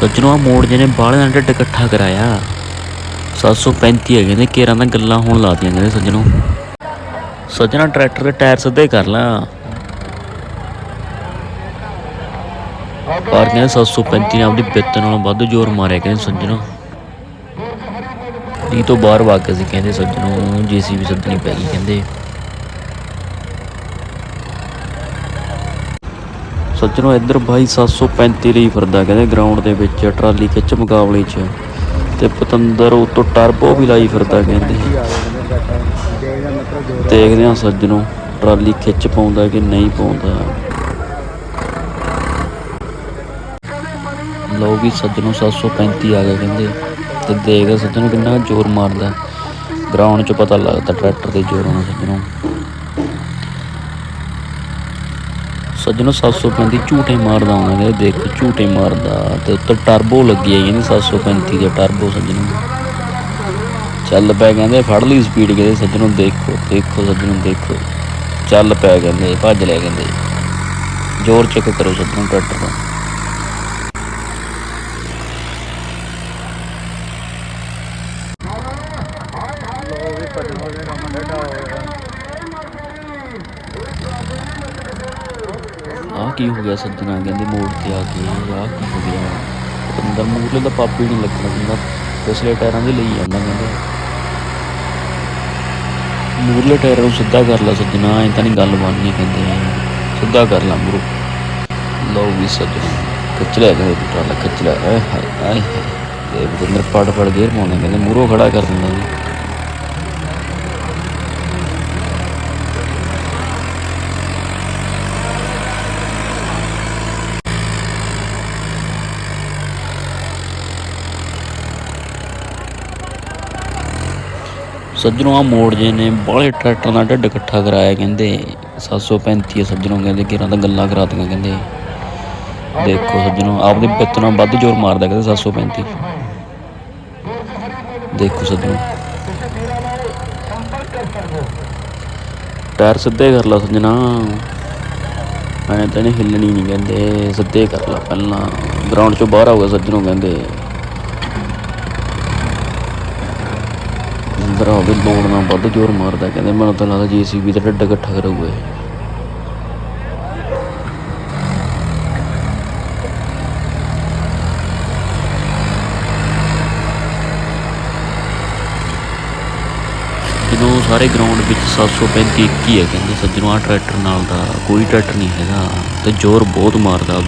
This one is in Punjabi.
ਸੱਜਣੋ ਆ ਮੋੜ ਜਿਹਨੇ ਬਾਹਲੇ ਨਾਲ ਢਿੱਡ ਇਕੱਠਾ ਕਰਾਇਆ। 735 ਹੈਗੇ ਨੇ, ਕੇਰਾਂ ਦਾ ਗੱਲਾਂ ਹੋਣ ਲਾਤੀਆਂ ਕਹਿੰਦੇ ਸੱਜਣੋ। ਸੱਜਣਾ ਟਰੈਕਟਰ ਦੇ ਟਾਇਰ ਸਿੱਧੇ ਕਰ ਲਾ। ਪਰ ਕਹਿੰਦੇ 735 ਨੇ ਆਪਣੀ ਪਿੱਤ ਨਾਲੋਂ ਵੱਧ ਜ਼ੋਰ ਮਾਰਿਆ ਕਹਿੰਦੇ ਸੱਜਣੋ। ਇਹ ਤੋਂ ਬਾਹਰ ਵਾਕਿਆ ਸੀ ਕਹਿੰਦੇ ਸੱਜਣੋ, ਜੀਸੀਬੀ ਸੱਦਣੀ ਪੈ ਗਈ ਕਹਿੰਦੇ। ਸੱਜਣੋ, ਇੱਧਰ ਬਾਈ 735 ਲਈ ਫਿਰਦਾ, ਕਹਿੰਦੇ ਗਰਾਊਂਡ ਦੇ ਵਿੱਚ, ਟਰਾਲੀ ਖਿੱਚ ਮੁਕਾਬਲੇ 'ਚ। ਤੇ ਪਤੰਦਰ ਉਤੋਂ ਟਰਬੋ ਵੀ ਲਾਈ ਫਿਰਦਾ, ਕਹਿੰਦੇ। ਦੇਖਦੇ ਹਾਂ ਸੱਜਣੋ, ਟਰਾਲੀ ਖਿੱਚ ਪਾਉਂਦਾ ਕਿ ਨਹੀਂ ਪਾਉਂਦਾ। ਲੋ ਵੀ ਸੱਜਣੋ 735 ਆ ਗਿਆ, ਕਹਿੰਦੇ। ਤੇ ਦੇਖਦੇ ਸੱਜਣੋ ਕਿੰਨਾ ਜ਼ੋਰ ਮਾਰਦਾ। ਗਰਾਊਂਡ 'ਚ ਪਤਾ ਲੱਗਦਾ, ਟਰੈਕਟਰ ਦੇ ਜ਼ੋਰ ਨਾਲ ਸੱਜਣੋ। ਸੱਜਣੋ 735 ਝੂਟੇ ਮਾਰਦਾ ਹੁੰਦਾ ਨੇ ਦੇਖ ਝੂਟੇ ਮਾਰਦਾ ਤੇ ਉੱਤੇ ਟਰਬੋ ਲੱਗੀ ਹੈ ਇਹਨੇ 735 ਦੇ ਟਰਬੋ ਸੱਜਣੋ ਚੱਲ ਪੈ ਕਹਿੰਦੇ ਫੜ ਲਈ ਸਪੀਡ ਕਹਿੰਦੇ ਸੱਜਣੋ ਦੇਖੋ ਦੇਖੋ ਸੱਜਣੋ ਦੇਖੋ ਚੱਲ ਪੈ ਕਹਿੰਦੇ ਭੱਜ ਲੈ ਕਹਿੰਦੇ ਜ਼ੋਰ ਚੈੱਕ ਕਰੋ ਸੱਜਣੋ ਟਰੈਕਟਰ ਦਾ ਆਹ ਕੀ ਹੋ ਗਿਆ ਸੱਜਣਾ? ਕਹਿੰਦੇ ਮੋੜ ਤੇ ਆ ਕੇ ਆਹ ਕੀ ਹੋ ਗਿਆ? ਅੰਦਰ ਮੂਰਲੇ ਦਾ ਪਾਪੀ ਨਹੀਂ ਲੱਗਣਾ ਕਹਿੰਦਾ ਪਿਛਲੇ ਟਾਇਰਾਂ ਦੇ ਲਈ ਜਾਂਦਾ ਕਹਿੰਦੇ। ਮੂਰਲੇ ਟਾਇਰ ਨੂੰ ਸਿੱਧਾ ਕਰ ਲਾ ਸੱਜਣਾ, ਐਂ ਤਾਂ ਨਹੀਂ ਗੱਲ ਬਣਨੀ ਕਹਿੰਦੇ। ਸਿੱਧਾ ਕਰ ਲਾ ਮੂਰੋ ਲਓ ਵੀ ਸੱਜਣਾ, ਖਿੱਚ ਕਹਿੰਦੇ ਟਰਾਲਾ ਖਿੱਚ ਆਏ ਹਾਏ ਆਏ ਹਾਏ। ਇਹ ਬੰਦਰ ਪੜ ਪੜ ਗੇਰ ਪਾਉਂਦੇ ਕਹਿੰਦੇ, ਮੂਰੋ ਖੜਾ ਕਰ ਦਿੰਦਾ ਜੀ। ਸੱਜਣੋਂ ਆ ਮੋੜ ਜੇ ਨੇ, ਬਾਹਲੇ ਟਰੈਕਟਰਾਂ ਦਾ ਢਿੱਡ ਇਕੱਠਾ ਕਰਾਇਆ ਕਹਿੰਦੇ। 735 ਸੱਜਣੋਂ ਕਹਿੰਦੇ ਕਿਰਾਂ ਤਾਂ ਗੱਲਾਂ ਕਰਾਤੀਆਂ ਕਹਿੰਦੇ। ਦੇਖੋ ਸੱਜਣੋਂ, ਆਪਦੇ ਪਿੱਤ ਨਾਲ ਵੱਧ ਜ਼ੋਰ ਮਾਰਦਾ ਕਹਿੰਦੇ 735 ਦੇਖੋ ਸੱਜਣੋਂ। ਟਾਇਰ ਸਿੱਧੇ ਕਰ ਲਾ ਸੱਜਣਾ। ਐਂ ਤਾਂ ਨਹੀਂ ਹਿੱਲਣੀ ਨਹੀਂ ਕਹਿੰਦੇ, ਸਿੱਧੇ ਕਰ ਲਾ ਪਹਿਲਾਂ। ਗਰਾਊਂਡ ਚੋਂ ਬਾਹਰ ਆਊਗਾ ਸੱਜਣੋ ਕਹਿੰਦੇ। ਅੰਦਰ ਆਵੇ ਲੋੜ ਨਾਲ ਵੱਧ ਜ਼ੋਰ ਮਾਰਦਾ, ਕਹਿੰਦੇ ਮੈਨੂੰ ਤਾਂ ਲੱਗਦਾ ਜੀਸੀਬੀ ਦਾ ਢੱਡ ਇਕੱਠਾ ਕਰੂਗਾ ਇਹ। ਜਦੋਂ ਸਾਰੇ ਗਰਾਊਂਡ ਵਿੱਚ 735 ਇੱਕ ਹੀ ਹੈ ਕਹਿੰਦੇ ਸੱਜਣੋਂ ਆ ਟਰੈਕਟਰ ਨਾਲ ਦਾ ਕੋਈ ਟਰੈਕਟਰ ਨਹੀਂ ਹੈਗਾ ਤੇ ਜ਼ੋਰ ਬਹੁਤ ਮਾਰਦਾ।